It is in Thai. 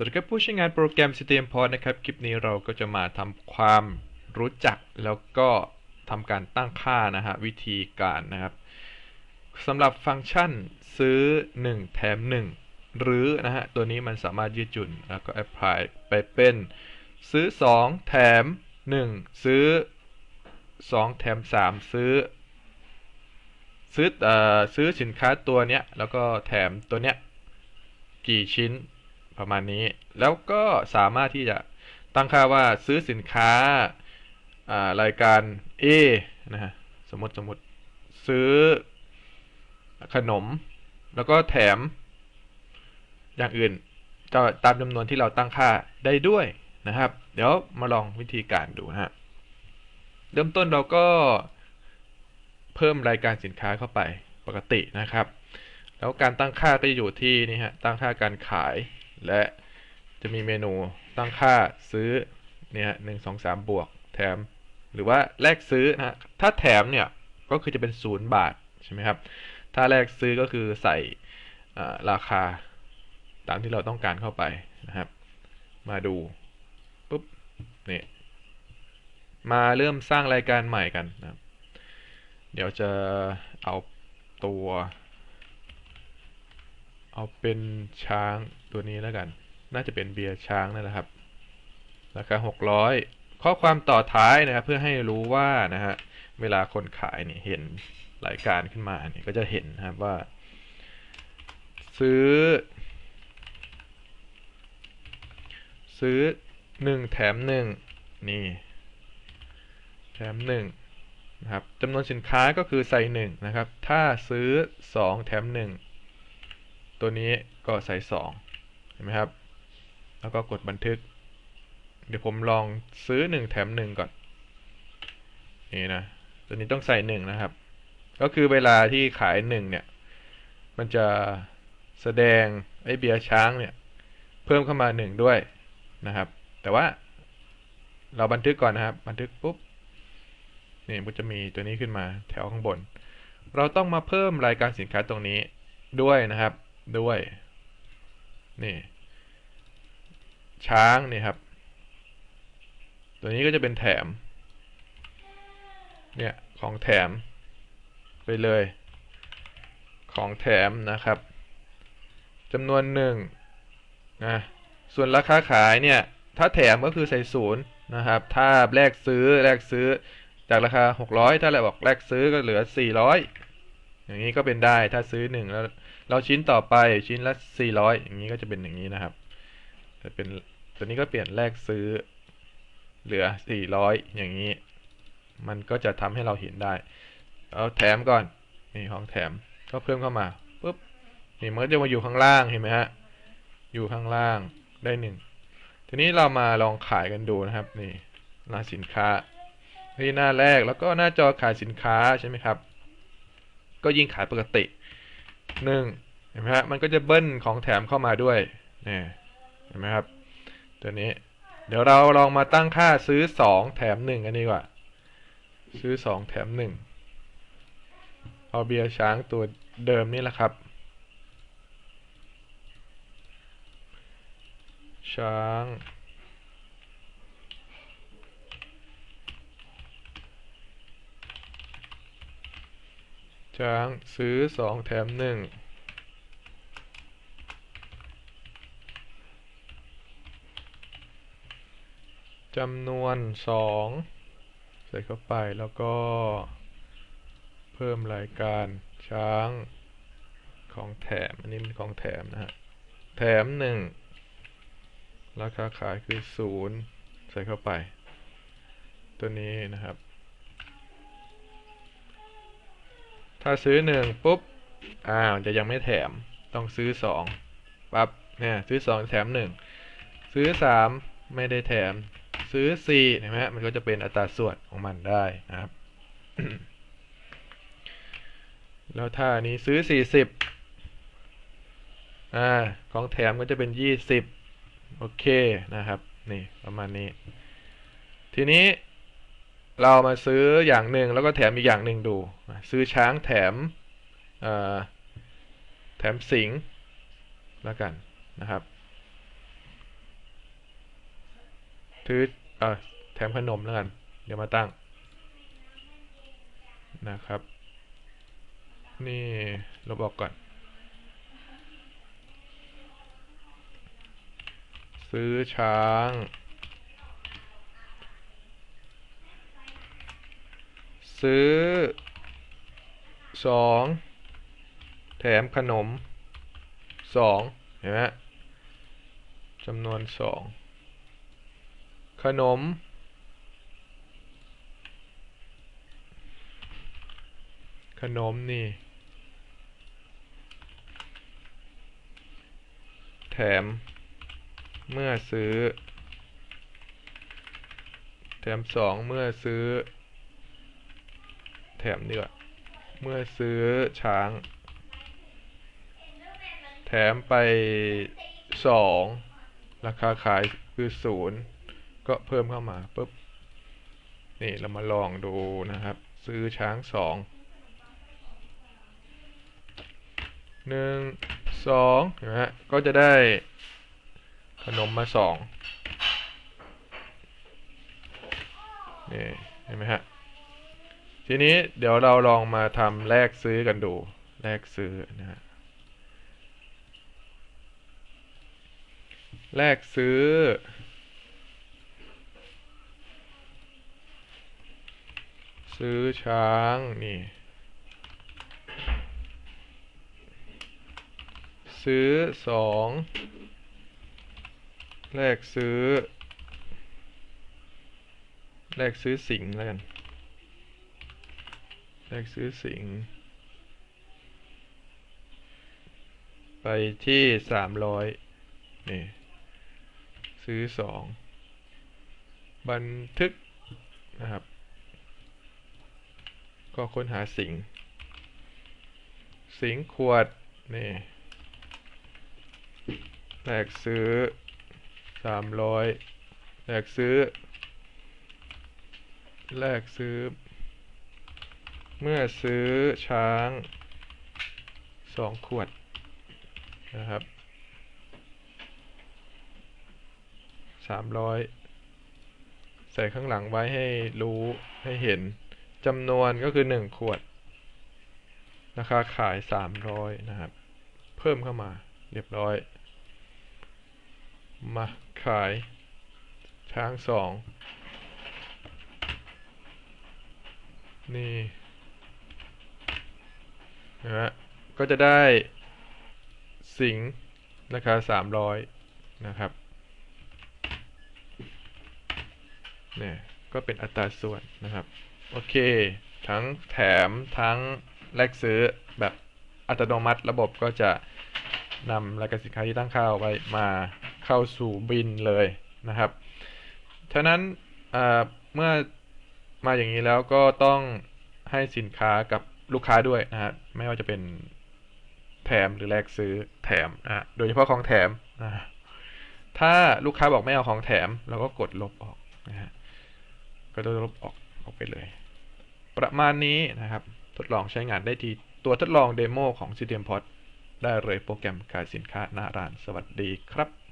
สวัสดีครับผู้ใช้งานโปรแกรม CTMPort นะครับ คลิปนี้เราก็จะมาทำความรู้จักแล้วก็ทำการตั้งค่านะฮะวิธีการนะครับสำหรับฟังก์ชันซื้อ 1 แถม 1 หรือนะฮะตัวนี้มันสามารถยืดหยุ่นแล้วก็ apply ไปเป็นซื้อ 2 แถม 1 ซื้อ 2 แถม 3 ซื้อ ซื้ออซื้อสินค้าตัวเนี้ยแล้วก็แถมตัวเนี้ยกี่ชิ้น ประมาณนี้ แล้วก็สามารถที่จะตั้งค่าว่าซื้อสินค้าอ่ารายการ A นะฮะสมมติสมมติซื้อขนม แล้วก็แถมอย่างอื่นจะตามจำนวนที่เราตั้งค่าได้ด้วยนะครับ เดี๋ยวมาลองวิธีการดูนะฮะเริ่มต้นเราก็เพิ่มรายการสินค้าเข้าไปปกตินะครับ แล้วการตั้งค่าก็จะอยู่ที่นี่ฮะตั้งค่าการขาย และจะมีเมนูตั้งค่าซื้อเนี่ยหนึ่งสองสามบวกแถม หรือว่าแลกซื้อนะฮะถ้าแถมเนี่ยก็คือจะเป็นศูนย์บาทใช่ไหมครับ ถ้าแลกซื้อก็คือใส่ราคาตามที่เราต้องการเข้าไปนะครับ มาดูปุ๊บนี่มาเริ่มสร้างรายการใหม่กันนะครับ เดี๋ยวจะเอาตัว เอาเป็นช้างตัวนี้แล้วกัน น่าจะเป็นเบียร์ช้างนั่นแหละครับ ราคาหกร้อยข้อความต่อท้ายนะครับเพื่อให้รู้ว่านะฮะเวลาคนขายเนี่ยเห็นรายการขึ้นมาเนี่ยก็จะเห็นนะครับว่า ซื้อ ซื้อหนึ่งแถมหนึ่งนี่ แถมหนึ่งนะครับจำนวนสินค้าก็คือใส่หนึ่งนะครับ ถ้าซื้อสองแถมหนึ่ง ตัวนี้ก็ใส่สองเห็นไหมครับ แล้วก็กดบันทึก เดี๋ยวผมลองซื้อหนึ่งแถมหนึ่งก่อน นี่นะ ตัวนี้ต้องใส่หนึ่งนะครับ ก็คือเวลาที่ขายหนึ่งเนี่ย มันจะแสดงไอเบียร์ช้างเนี่ย เพิ่มเข้ามาหนึ่งด้วยนะครับ แต่ว่าเราบันทึกก่อนนะครับ บันทึกปุ๊บ นี่มันจะมีตัวนี้ขึ้นมาแถวข้างบน เราต้องมาเพิ่มรายการสินค้าตรงนี้ด้วยนะครับ ด้วย นี่ ช้างนี่ครับ ตัวนี้ก็จะเป็นแถม เนี่ย ของแถม ไปเลย ของแถมนะครับจำนวนหนึ่งนะส่วนราคาขายเนี่ย ถ้าแถมก็คือใส่ศูนย์นะครับ ถ้าแลกซื้อแลกซื้อจากราคา 600 ถ้าเราบอกแลกซื้อก็เหลือ 400 อย่างนี้ก็เป็นได้ ถ้าซื้อหนึ่งแล้ว เราชิ้นต่อไปชิ้นละ 400 อย่างนี้ก็จะเป็นอย่างนี้นะครับจะเป็นตัวนี้ก็เปลี่ยนแลกซื้อเหลือ 400 อย่างนี้ มันก็จะทำให้เราเห็นได้ เอาแถมก่อนนี่ของแถมก็เพิ่มเข้ามาปุ๊บนี่มันก็จะมาอยู่ข้างล่างเห็นไหมฮะอยู่ข้างล่างได้หนึ่งทีนี้เรามาลองขายกันดูนะครับนี่หน้าสินค้าที่หน้าแรกแล้วก็หน้าจอขายสินค้าใช่ไหมครับ ก็ยิ่งขายปกติ หนึ่งเห็นไหมฮะมันก็จะเบิ้ลของแถมเข้ามาด้วยนี่เห็นไหมครับ ตัวนี้ เดี๋ยวเราลองมาตั้งค่าซื้อสองแถมหนึ่งกันดีกว่า ซื้อสองแถมหนึ่งเอาเบียร์ช้างตัวเดิมนี่แหละครับ ช้าง ช้างซื้อสองแถมหนึ่งจำนวนสองใส่เข้าไปแล้วก็ เพิ่มรายการช้างของแถม อันนี้เป็นของแถมนะฮะ แถมหนึ่งราคาขายคือศูนย์ใส่เข้าไป ตัวนี้นะครับ ถ้าซื้อหนึ่งปุ๊บ อ้าวจะยังไม่แถม ต้องซื้อสองปั๊บ เนี่ย ซื้อสองแถมหนึ่ง ซื้อสามไม่ได้แถม ซื้อสี่เห็นไหมมันก็จะเป็นอัตราส่วนของมันได้นะครับ แล้วถ้านี้ซื้อสี่สิบอ่า ของแถมก็จะเป็นยี่สิบ โอเคนะครับ นี่ประมาณนี้ ทีนี้ เรามาซื้ออย่างหนึ่งแล้วก็แถมอีกอย่างหนึ่งดู ซื้อช้างแถมอ่าแถมสิงห์แล้วกันนะครับซื้อเอ่อแถมขนมแล้วกัน เดี๋ยวมาตั้งนะครับ นี่ลบออกก่อน ซื้อช้าง ซื้อสองแถมขนมสองเห็นไหมจำนวนสองขนม ขนมนี่ แถม เมื่อซื้อ แถมสองเมื่อซื้อ แถมดีกว่าเมื่อซื้อช้าง แถมไปสองราคาขายคือศูนย์ก็เพิ่มเข้ามาปุ๊บนี่เรามาลองดูนะครับ ซื้อช้างสองหนึ่งสองเห็นไหมฮะก็จะได้ขนมมาสองนี่เห็นไหมฮะ ทีนี้เดี๋ยวเราลองมาทำแลกซื้อกันดู แลกซื้อนะฮะแลกซื้อ ซื้อช้างนี่ ซื้อสองแลกซื้อ แลกซื้อสิงแล้วกัน แลกซื้อสิงไปที่สามร้อยนี่ ซื้อสอง บันทึกนะครับ ก็ค้นหาสิงสิงขวด นี่แลกซื้อสามร้อยแลกซื้อ แลกซื้อ เมื่อซื้อช้างสองขวดนะครับสามร้อยใส่ข้างหลังไว้ให้รู้ให้เห็นจำนวนก็คือหนึ่งขวดราคาขายสามร้อยนะครับ เพิ่มเข้ามาเรียบร้อย มาขายช้างสองนี่ นะฮะก็จะได้สิงห์ราคาสามร้อยนะครับเนี่ยก็เป็นอัตราส่วนนะครับ โอเค ทั้งแถมทั้งแลกซื้อแบบอัตโนมัติระบบก็จะนำรายการสินค้าที่ตั้งค่าเอาไว้มาเข้าสู่บินเลยนะครับฉะนั้นเมื่อมาอย่างนี้แล้วก็ต้องให้สินค้ากับ ลูกค้าด้วยนะฮะไม่ว่าจะเป็นแถมหรือแลกซื้อแถมนะฮะโดยเฉพาะของแถมนะถ้าลูกค้าบอกไม่เอาของแถมเราก็กดลบออกนะฮะก็จะลบออกออกไปเลย ประมาณนี้นะครับ ทดลองใช้งานได้ที่ตัวทดลองเดโมของ CTM Pod ได้เลยโปรแกรมขายสินค้าหน้าร้านสวัสดีครับ